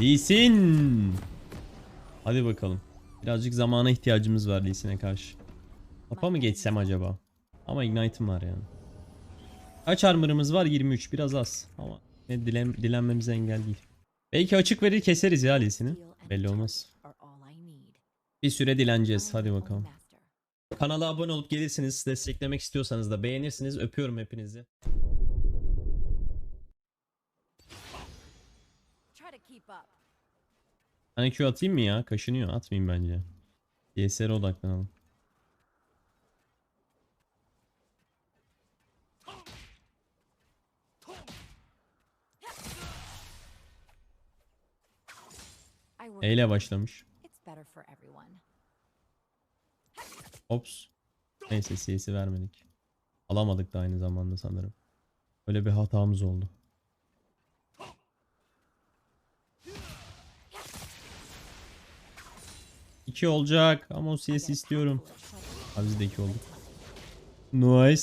Lee Sin. Hadi bakalım. Birazcık zamana ihtiyacımız var Lee Sin'e karşı. Tapa mı geçsem acaba? Ama Ignite'ım var yani. Kaç armor'ımız var? 23. Biraz az. Ama ne dilem, dilenmemize engel değil. Belki açık verir keseriz ya Lee Sin'i. Belli olmaz. Bir süre dileneceğiz. Hadi bakalım. Kanala abone olup gelirsiniz. Desteklemek istiyorsanız da beğenirsiniz. Öpüyorum hepinizi. Hani Q atayım mı ya? Kaşınıyor. Atmayayım bence. DSR'e odaklanalım. E ile başlamış. Ops. Neyse CS'i vermedik. Alamadık da aynı zamanda sanırım. Öyle bir hatamız oldu. İki olacak ama o CS istiyorum. Abi biz de iki olduk. Nice.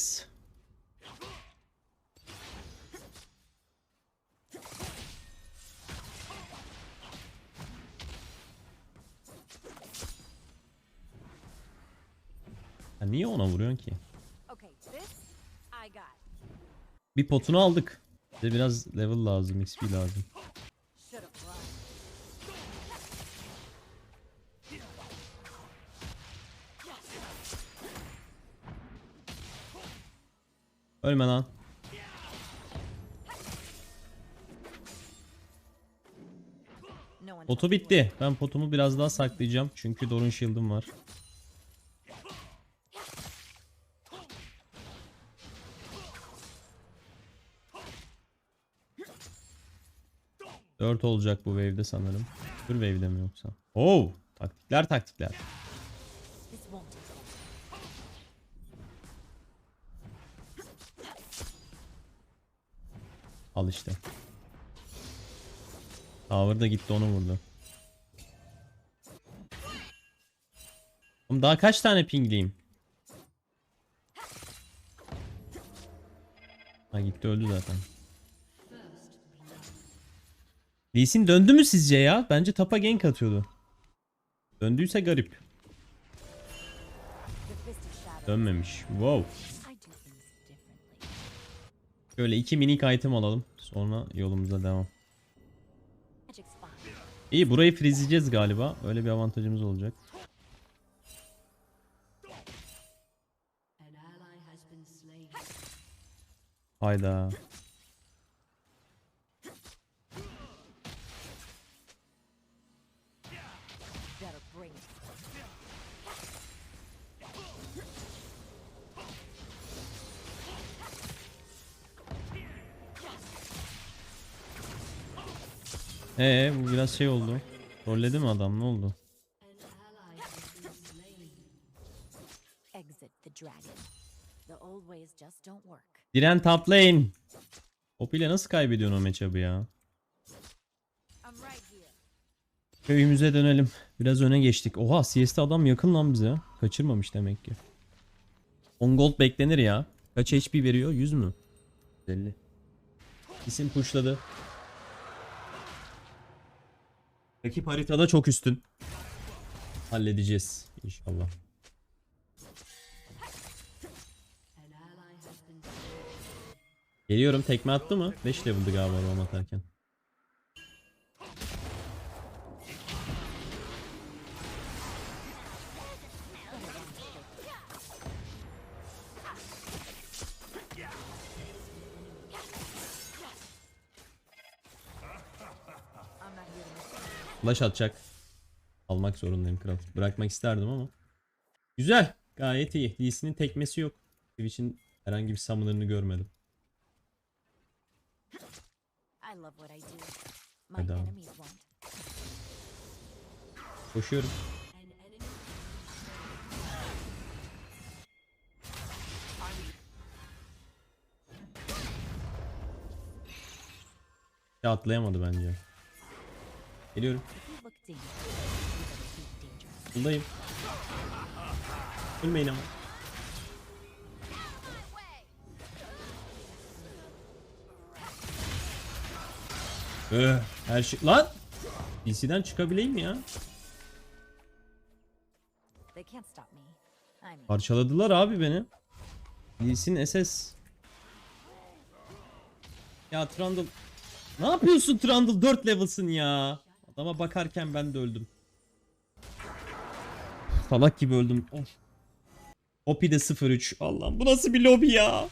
Ya niye ona vuruyorsun ki? Bir potunu aldık. Bize biraz level lazım, XP lazım. Ölme lan. Potu bitti. Ben potumu biraz daha saklayacağım. Çünkü Dorun Shield'ım var. Dört olacak bu wave'de sanırım. Dur wave'de mi yoksa? Oo, taktikler taktikler. Al işte. Tower da gitti onu vurdu. Oğlum daha kaç tane pingliyim? Ha gitti öldü zaten. Lee Sin döndü mü sizce ya? Bence tapa gank atıyordu. Döndüyse garip. Dönmemiş. Wow. Şöyle iki minik item alalım. Sonra yolumuza devam. İyi burayı freezleyeceğiz galiba. Öyle bir avantajımız olacak. Hayda. Ee bu biraz şey oldu. Rolledi mi adam ne oldu? Diren top lane. Hop ile nasıl kaybediyorsun o matchup'ı ya? Köyümüze dönelim. Biraz öne geçtik. Oha CS'de adam yakın lan bize. Kaçırmamış demek ki. 10 gold beklenir ya. Kaç HP veriyor? 100 mü? 50. İsim pushladı. Rakip haritada çok üstün. Halledeceğiz inşallah. Geliyorum tekme attı mı? 5 level'dı galiba roam atarken. Flash atacak. Almak zorundayım kral. Bırakmak isterdim ama. Güzel. Gayet iyi. Lee'sinin tekmesi yok. Twitch'in herhangi bir summoner'ını görmedim. Hadi abi. Koşuyorum. Ya atlayamadı bence. Geliyorum. Buradayım. Ölmeyin ama. Öh, her şey... Lan! DC'den çıkabileyim ya. Parçaladılar abi beni. DC'nin SS. Ya Trundle. Ne yapıyorsun Trundle? 4 level'sın ya. Adama bakarken ben de öldüm. Salak gibi öldüm. Of. Poppy de 0-3. Allah'ım bu nasıl bir lobi ya?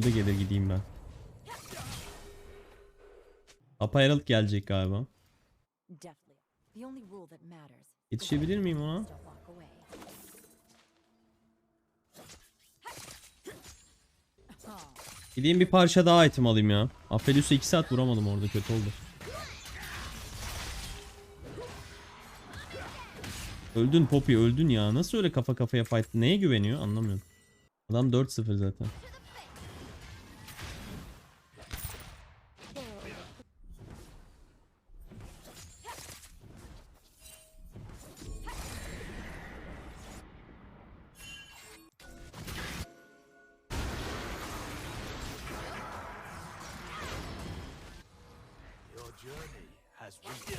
Yıldı gelir gideyim ben. Herald gelecek galiba. Yetişebilir miyim ona? Gideyim bir parça daha item alayım ya. Aphelios'a 2 saat vuramadım orada kötü oldu. Öldün Poppy öldün ya. Nasıl öyle kafa kafaya fight? Neye güveniyor anlamıyorum. Adam 4-0 zaten. I feel.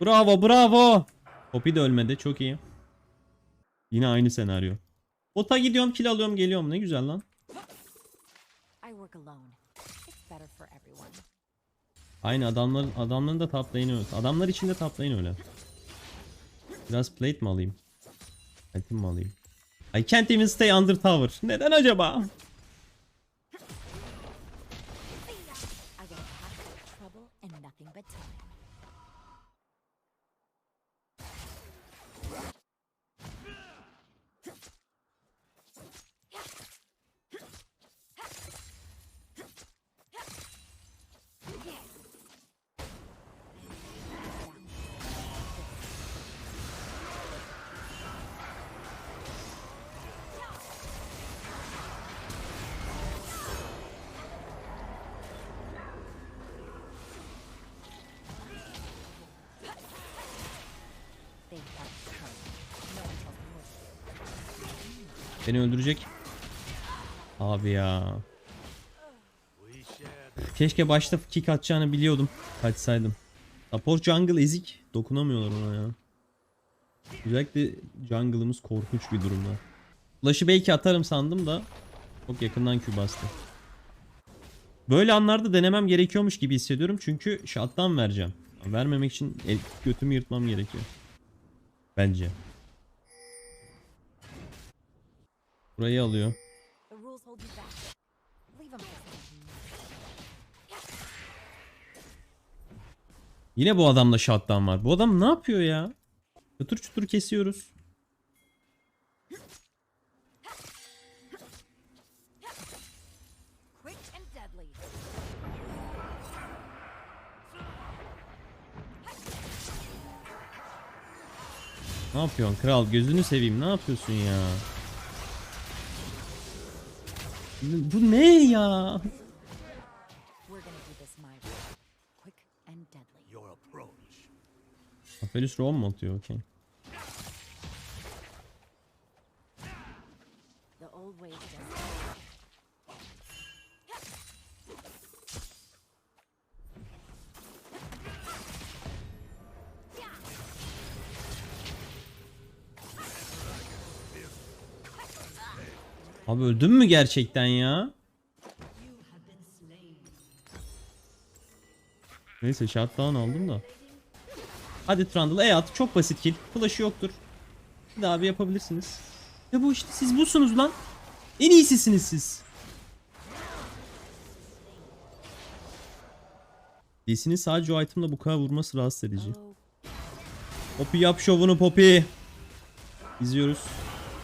Bravo bravo. Poppy de ölmedi çok iyi. Yine aynı senaryo. Bota gidiyorum kill alıyorum geliyorum ne güzel lan. Aynı adamların adamların da top lane'i öyle. Adamlar için de top lane öyle. Biraz plate mi alayım? Item mi alayım? I can't even stay under tower. Neden acaba? Beni öldürecek. Abi ya. Keşke başta kick atacağını biliyordum. Kaçsaydım. Support jungle ezik. Dokunamıyorlar ona ya. Özellikle jungle'ımız korkunç bir durumda. Flash'ı belki atarım sandım da çok yakından Q bastı. Böyle anlarda denemem gerekiyormuş gibi hissediyorum çünkü shot'tan vereceğim. Vermemek için el, götümü yırtmam gerekiyor. Bence. Who knows. Yine bu adamda shotdown var. Bu adam ne yapıyor ya? Çatır çutur kesiyoruz. Ne yapıyorsun kral? Gözünü seveyim. Ne yapıyorsun ya? Bu ne ya? Aphelios roam mu atıyor? Okey. Abi öldün mü gerçekten ya? Neyse shutdown aldım da. Hadi Trundle E at. Çok basit kill. Flash'ı yoktur. Bir daha bir yapabilirsiniz. Ve bu işte siz busunuz lan. En iyisisiniz siz. DC'nin sadece o itemla bu kadar vurması rahatsız edici. Poppy yap şovunu Poppy. İzliyoruz.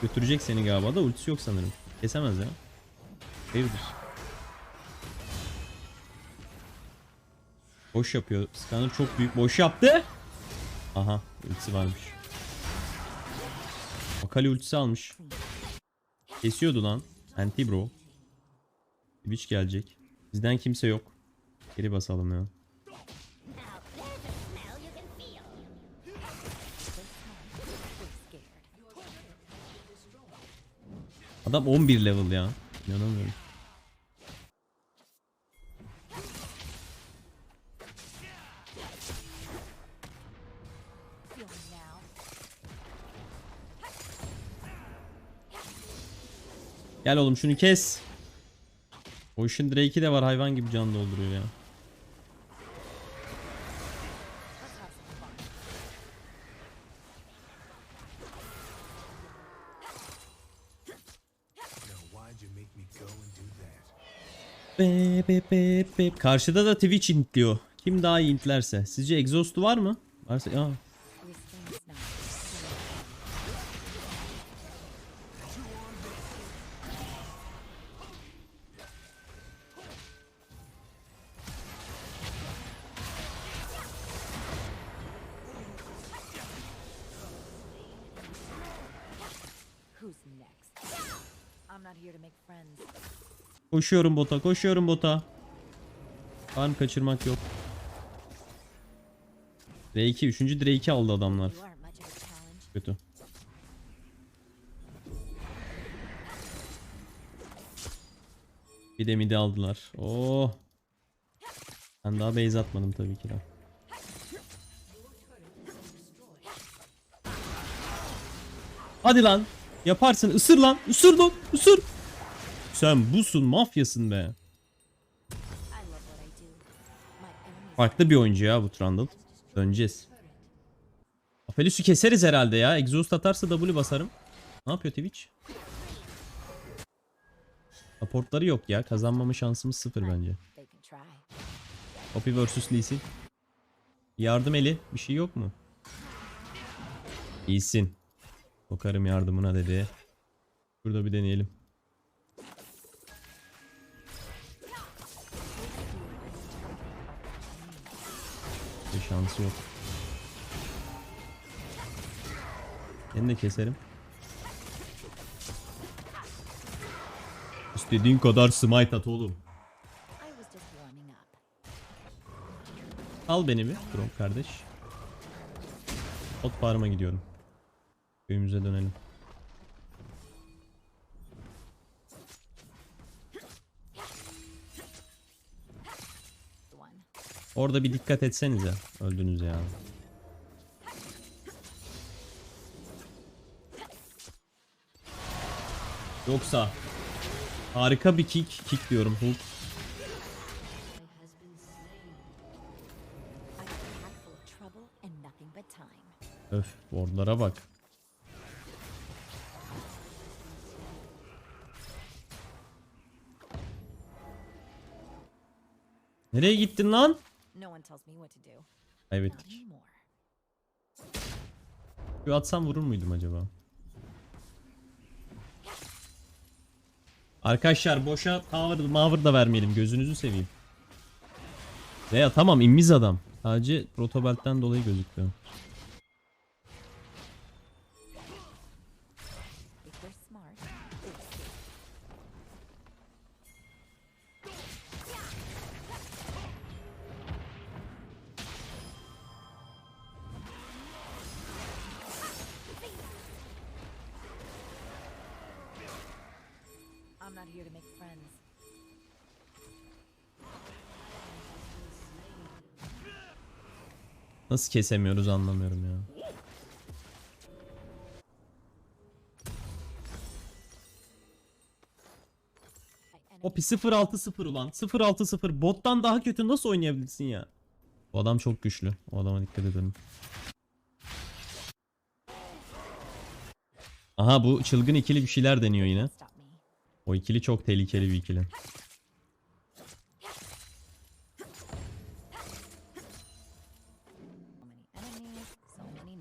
Götürecek seni galiba da ultisi yok sanırım kesemez ya. Hayırdır? Boş yapıyor. Scanner çok büyük boş yaptı. Aha ultisi varmış. Akali ultisi almış. Kesiyordu lan. Anti bro. Twitch gelecek. Bizden kimse yok. Geri basalım ya. Adam 11 level ya. İnanamıyorum. Gel oğlum şunu kes. O işin Drake'i de var hayvan gibi can dolduruyor ya. Be, be, be, be. Karşıda da Twitch intliyor. Kim daha iyi intlerse. Sizce exhaust'u var mı? Varsa ya. Koşuyorum bota, koşuyorum bota. Farm kaçırmak yok. Drake'i, 3. Drake'i aldı adamlar. Kötü. Bir de midi aldılar. Oo. Ben daha base atmadım tabii ki de. Hadi lan. Yaparsın. Isır lan. Isır lan. Isır. Sen busun mafyasın be. Farklı bir oyuncu ya bu Trundle. Döneceğiz. Aphelios'u keseriz herhalde ya. Exhaust atarsa W basarım. Ne yapıyor Twitch? Supportları yok ya. Kazanmama şansımız sıfır bence. Poppy vs Lee. Yardım eli. Bir şey yok mu? İyisin. Sokarım yardımına dedi. Burada bir deneyelim. Bir şansı yok. Seni de keserim. İstediğin kadar smite at oğlum. Al beni bir Gronk kardeş. Ot farm'a gidiyorum. Köyümüze dönelim. Orada bir dikkat etsenize. Öldünüz ya. Yoksa harika bir kick, kick diyorum time. Öf, wardlara bak. Nereye gittin lan? One tells me what to do. Not Kaybettik. Bir atsam vurur muydum acaba? Arkadaşlar boşa tower, maver da vermeyelim gözünüzü seveyim. Veya tamam immiz adam. Sadece protobelt'ten dolayı gözüküyor. Not here to make friends. Nasıl kesemiyoruz anlamıyorum ya. My O enemies pi 0-6-0 ulan. 0-6-0 bottan daha kötü nasıl oynayabilirsin ya? Bu adam çok güçlü. O adama dikkat edelim. Aha bu çılgın ikili bir şeyler deniyor yine. O ikili çok tehlikeli bir ikili.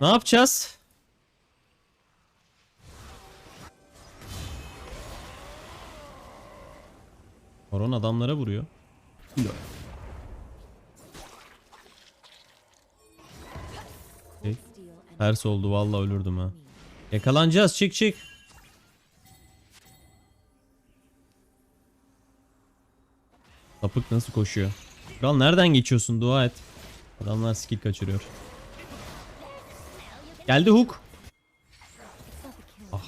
Ne yapacağız? Horon adamlara vuruyor. Okay. Ters oldu vallahi ölürdüm ha. Yakalanacağız çık çık. Sapık nasıl koşuyor? Kral nereden geçiyorsun dua et. Adamlar skill kaçırıyor. Geldi hook. Ah.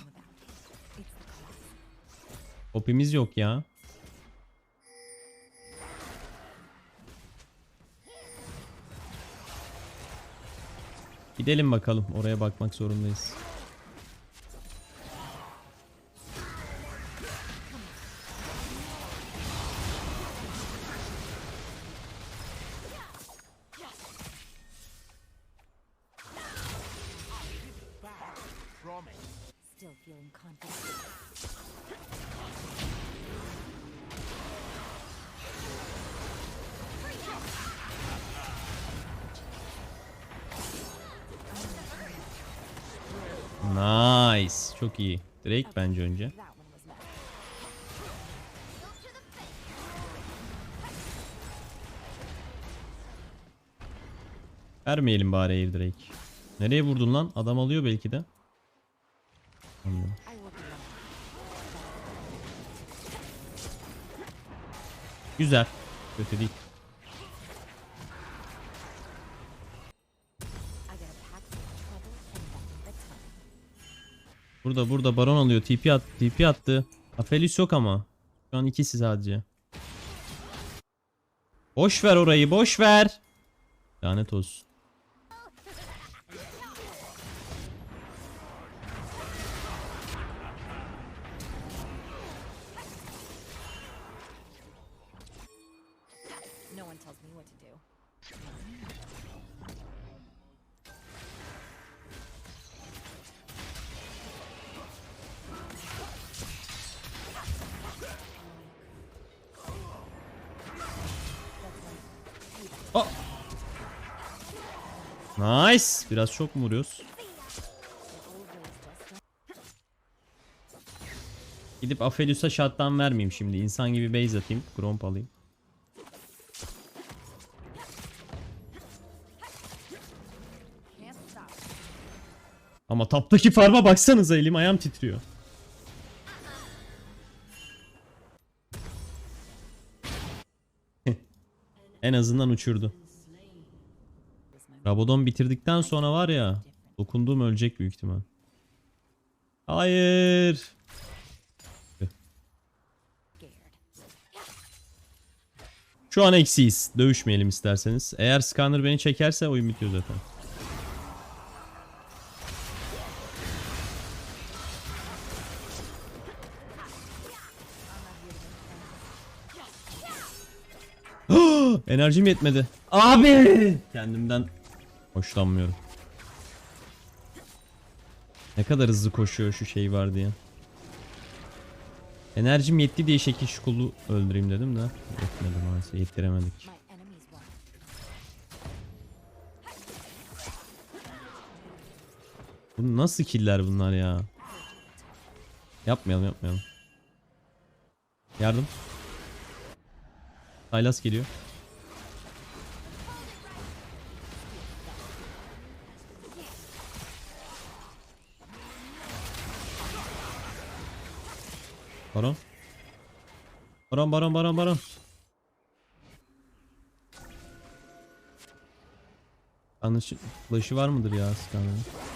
Hopimiz yok ya. Gidelim bakalım. Oraya bakmak zorundayız. Çok iyi. Drake bence önce. Vermeyelim bari air Drake. Nereye vurdun lan? Adam alıyor belki de. Anladım. Güzel. Kötü değil. Burada burada baron alıyor. TP at TP attı. Aphelios yok ama. Şu an ikisi sadece. Boş ver orayı, boş ver. Lanet olsun. No one tells me what to do. Nice. Biraz çok mu vuruyoruz? Gidip Aphelios'a shot'tan vermeyeyim şimdi. İnsan gibi base atayım. Gromp alayım. Ama taptaki farma baksanıza elim ayağım titriyor. En azından uçurdu. Rabadon bitirdikten sonra var ya dokunduğum ölecek büyük ihtimal. Hayır. Şu an eksiyiz. Dövüşmeyelim isterseniz. Eğer scanner beni çekerse oyun bitiyor zaten. Enerjim yetmedi. Abi! Kendimden hoşlanmıyorum. Ne kadar hızlı koşuyor şu şey var diye. Enerjim yetti diye şekil şu kulu öldüreyim dedim de. Yetmedi maalesef yettiremedik. Bu nasıl killer bunlar ya? Yapmayalım yapmayalım. Yardım. Sylas geliyor. Baron. Baron baron baron baron. Yanlış flash'ı var mıdır ya Skan'ın?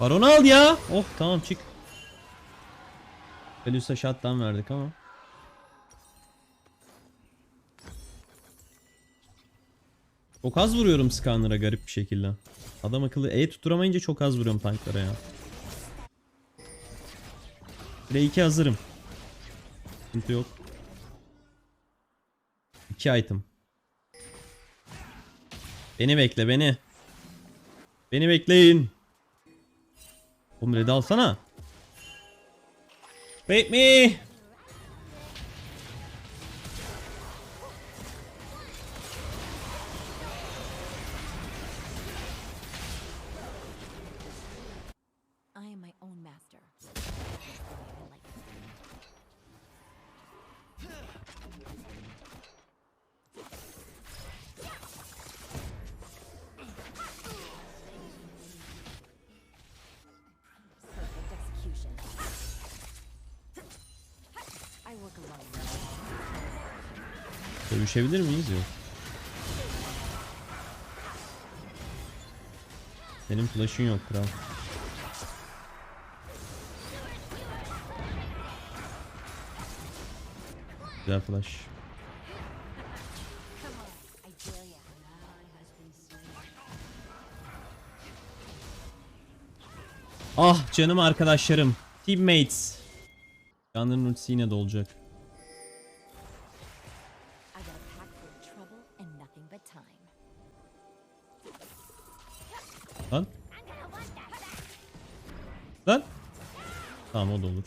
Baron al ya. Oh tamam çık. Velus'a shotdown verdik ama. Çok az vuruyorum scanner'a garip bir şekilde. Adam akıllı E tutturamayınca çok az vuruyorum tanklara ya. R2 hazırım. Sıkıntı yok. 2 item. Beni bekle beni. Beni bekleyin. Oğlum red'i alsana. Wait me. Dövüşebilir miyiz? Yok. Senin flash'ın yok kral. Güzel flash. Ah canım arkadaşlarım. Teammates. Canların ultisi yine dolacak. Tamam o da olur.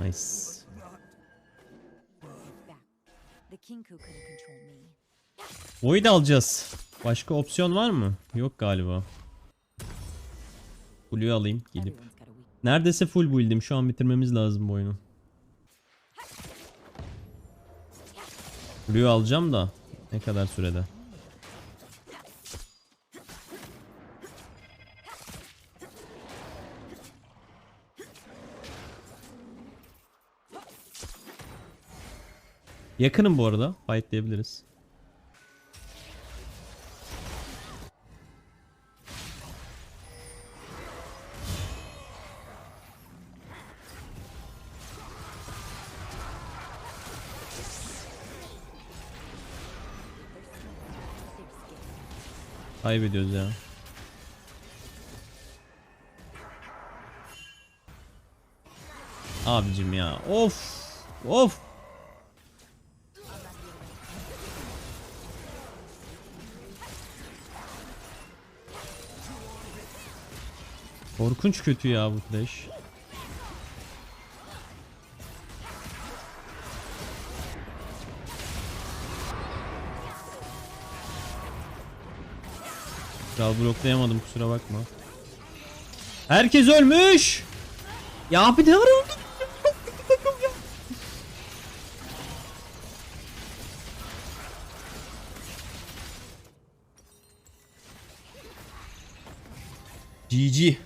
nice. Void alacağız. Başka opsiyon var mı? Yok galiba. Blue'yu alayım gidip. Neredeyse full build'im. Şu an bitirmemiz lazım bu oyunu. Blue'yu alacağım da ne kadar sürede? Yakınım bu arada. Fightlayabiliriz. They're Kaybediyoruz ya. Abicim ya. Of. Of. Korkunç kötü ya bu flash. Kral bloklayamadım kusura bakma. Herkes ölmüş. Ya bir de var öldü. GG.